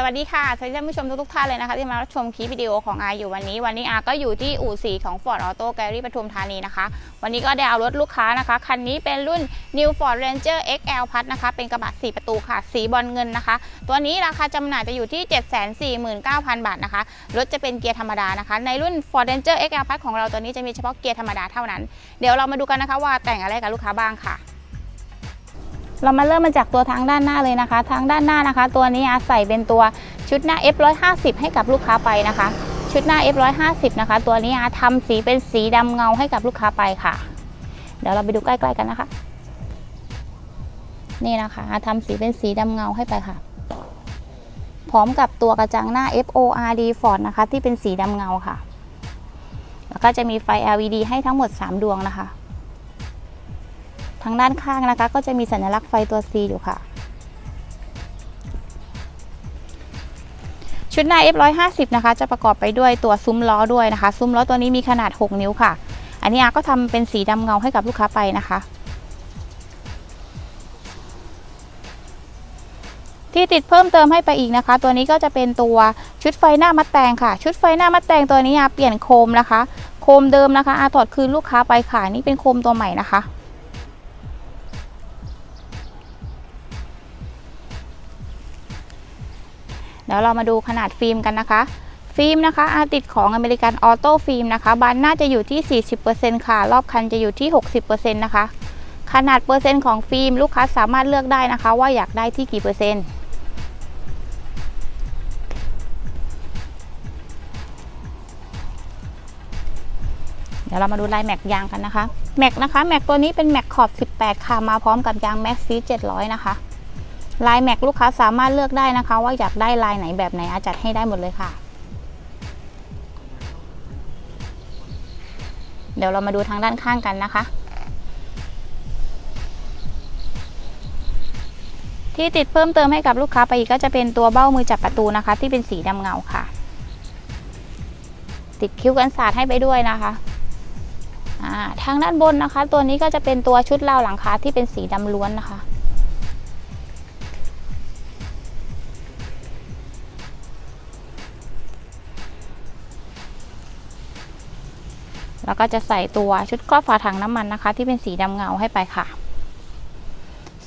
สวัสดีค่ะสวัสดีท่านผู้ชมทุกๆท่านเลยนะคะ ที่มารับชมคลิปวิดีโอของอาอยู่วันนี้ วันนี้อาก็อยู่ที่อู่สีของ Ford Auto Gallery ปทุมธานีนะคะ วันนี้ก็ได้เอารถลูกค้านะคะ คันนี้เป็นรุ่น New Ford Ranger XL p l u นะคะ เป็นกระบะ 4 ประตูค่ะ สีบอลเงินนะคะ ตัวนี้ราคาจำหน่ายจะอยู่ที่ 749,000 บาทนะคะ รถจะเป็นเกียร์ธรรมดานะคะ ในรุ่น Ford Ranger XL p l u ของเราตัวนี้จะมีเฉพาะเกียร์ธรรมดาเท่านั้น เดี๋ยวเรามาดูกันนะคะว่าแต่งอะไรกับลูกค้าบ้างค่ะ เรามาเริ่มมาจากตัวทางด้านหน้าเลยนะคะ ทางด้านหน้านะคะ ตัวนี้อาใส่เป็นตัวชุดหน้า F150 ให้กับลูกค้าไปนะคะ ชุดหน้า F150 นะคะ ตัวนี้อาทำสีเป็นสีดำเงาให้กับลูกค้าไปค่ะ เดี๋ยวเราไปดูใกล้ๆกันนะคะ นี่นะคะอาทำสีเป็นสีดำเงาให้ไปค่ะ พร้อมกับตัวกระจังหน้า FORD Ford นะคะ ที่เป็นสีดำเงาค่ะ แล้วก็จะมีไฟ LED ให้ทั้งหมด 3 ดวงนะคะ ทางด้านข้างนะคะ ก็จะมีสัญลักษณ์ไฟตัว C อยู่ค่ะ ชุดหน้า F150 นะคะ จะประกอบไปด้วยตัวซุ้มล้อด้วยนะคะ ซุ้มล้อตัวนี้มีขนาด 6 นิ้วค่ะ อันนี้อาก็ทำเป็นสีดำเงาให้กับลูกค้าไปนะคะที่ติดเพิ่มเติมให้ไปอีกนะคะ ตัวนี้ก็จะเป็นตัวชุดไฟหน้ามัดแตงค่ะ ชุดไฟหน้ามัดแตงตัวนี้อาเปลี่ยนโคมนะคะ โคมเดิมนะคะอาถอดคืนลูกค้าไปค่ะนี่เป็นโคมตัวใหม่นะคะ เดี๋ยวเรามาดูขนาดฟิล์มกันนะคะ ฟิล์มนะคะอาติดของอเมริกันออโต้ฟิล์มนะคะบานหน้าจะอยู่ที่ 40%ค่ะ รอบคันจะอยู่ที่ 60%นะคะ ขนาดเปอร์เซ็นต์ของฟิล์มลูกค้าสามารถเลือกได้นะคะ ว่าอยากได้ที่กี่เปอร์เซ็นต์เดี๋ยวเรามาดูลายแม็กยางกันนะคะ แม็กนะคะ แม็กตัวนี้เป็นแม็กขอบ 18 ค่ะ มาพร้อมกับยางแม็กซี700 นะคะ ลายแม็กลูกค้าสามารถเลือกได้นะคะ ว่าอยากได้ลายไหนแบบไหนอาจัดให้ได้หมดเลยค่ะ เดี๋ยวเรามาดูทางด้านข้างกันนะคะ ที่ติดเพิ่มเติมให้กับลูกค้าไปอีกก็จะเป็นตัวเบ้ามือจับประตูนะคะ ที่เป็นสีดำเงาค่ะ ติดคิ้วกันสาดให้ไปด้วยนะคะทางด้านบนนะคะ ตัวนี้ก็จะเป็นตัวชุดราวหลังคาที่เป็นสีดำล้วนนะคะ แล้วก็จะใส่ตัวชุดครอบฝาถังน้ำมันนะคะ ที่เป็นสีดำเงาให้ไปค่ะ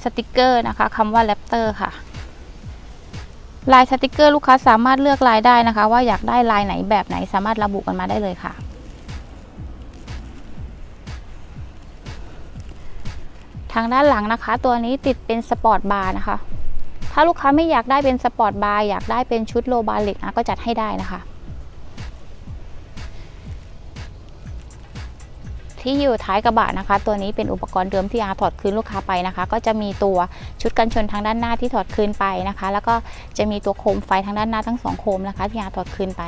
สติกเกอร์นะคะคำว่าแรปเตอร์ค่ะลายสติกเกอร์ลูกค้าสามารถเลือกลายได้นะคะ ว่าอยากได้ลายไหนแบบไหนสามารถระบุกันมาได้เลยค่ะ ทางด้านหลังนะคะ ตัวนี้ติดเป็นสปอร์ตบาร์นะคะ ถ้าลูกค้าไม่อยากได้เป็นสปอร์ตบาร์อยากได้เป็นชุดโลบาร์เหล็กนะก็จัดให้ได้นะคะ ที่อยู่ท้ายกระบะนะคะ ตัวนี้เป็นอุปกรณ์เดิมที่อาถอดคืนลูกค้าไปนะคะ ก็จะมีตัวชุดกันชนทางด้านหน้าที่ถอดคืนไปนะคะ แล้วก็จะมีตัวโคมไฟทางด้านหน้าทั้งสองโคมนะคะที่อาถอดคืนไป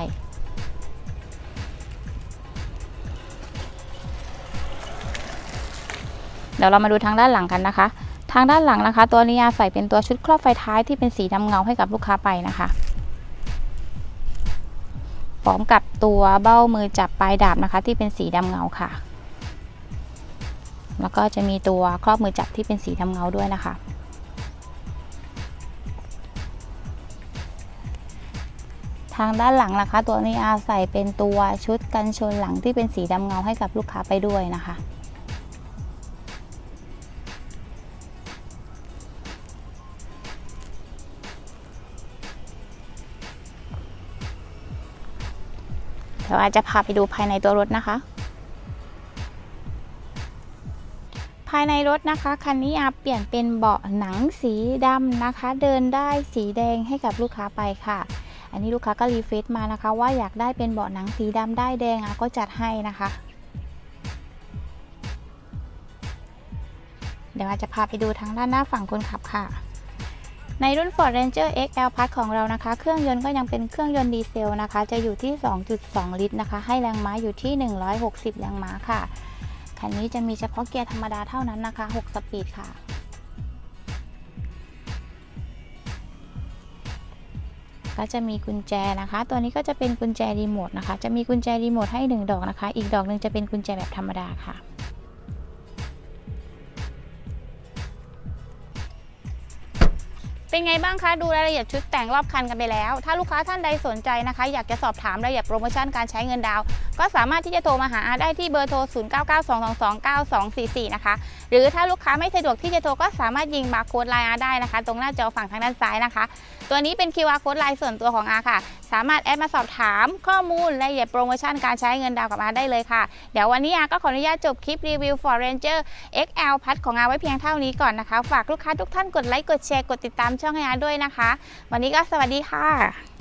เดี๋ยวเรามาดูทางด้านหลังกันนะคะ ทางด้านหลังนะคะ ตัวนี้อาใส่เป็นตัวชุดครอบไฟท้ายที่เป็นสีดำเงาให้กับลูกค้าไปนะคะพร้อมกับตัวเบ้ามือจับปลายดาบนะคะ ที่เป็นสีดำเงาค่ะ แล้วก็จะมีตัวครอบมือจับที่เป็นสีดำเงาด้วยนะคะ ทางด้านหลังนะคะ ตัวนี้อาใส่เป็นตัวชุดกันชนหลังที่เป็นสีดำเงาให้กับลูกค้าไปด้วยนะคะเดี๋ยวอาจจะพาไปดูภายในตัวรถนะคะายในรถนะคะ คันนี้อาเปลี่ยนเป็นเบาะหนังสีดำนะคะ เดินได้สีแดงให้กับลูกค้าไปค่ะ อันนี้ลูกค้าก็รีเฟซมานะคะ ว่าอยากได้เป็นเบาะหนังสีดำได้แดงอาก็จัดให้นะคะ เดี๋ยวอาจจะพาไปดูทางด้านหน้าฝั่งคนขับค่ะ ในรุ่น Ford Ranger XL Plus ของเรานะคะ เครื่องยนต์ก็ยังเป็นเครื่องยนต์ดีเซลนะคะ จะอยู่ที่ 2.2 ลิตรนะคะ ให้แรงม้าอยู่ที่ 160 แรงม้าค่ะ คันนี้จะมีเฉพาะเกียร์ธรรมดาเท่านั้นนะคะ 6 สปีดค่ะ ก็จะมีกุญแจนะคะ ตัวนี้ก็จะเป็นกุญแจรีโมทนะคะ จะมีกุญแจรีโมทให้ 1 ดอกนะคะ อีกดอกหนึ่งจะเป็นกุญแจแบบธรรมดาค่ะ เป็นไงบ้างคะดูรายละเอียดชุดแต่งรอบคันกันไปแล้ว ถ้าลูกค้าท่านใดสนใจนะคะ อยากจะสอบถามรายละเอียดโปรโมชั่นการใช้เงินดาว ก็สามารถที่จะโทรมาหาอาได้ที่เบอร์โทร 0992229244 นะคะ หรือถ้าลูกค้าไม่สะดวกที่จะโทรก็สามารถยิงบาร์โค้ดไลน์อาได้นะคะ ตรงหน้าจอฝั่งทางด้านซ้ายนะคะ ตัวนี้เป็น QR โค้ดไลน์ส่วนตัวของอาค่ะ สามารถแอดมาสอบถามข้อมูลรายละเอียดโปรโมชั่นการใช้เงินดาวกับอาได้เลยค่ะเดี๋ยววันนี้อาก็ขออนุญาตจบคลิปรีวิว Ford Ranger XL พัดของอาไว้เพียงเท่านี้ก่อนนะคะฝากลูกค้าทุกท่านกดไลค์กดแชร์กดติดตามช่องไฮอาด้วยนะคะ วันนี้ก็สวัสดีค่ะ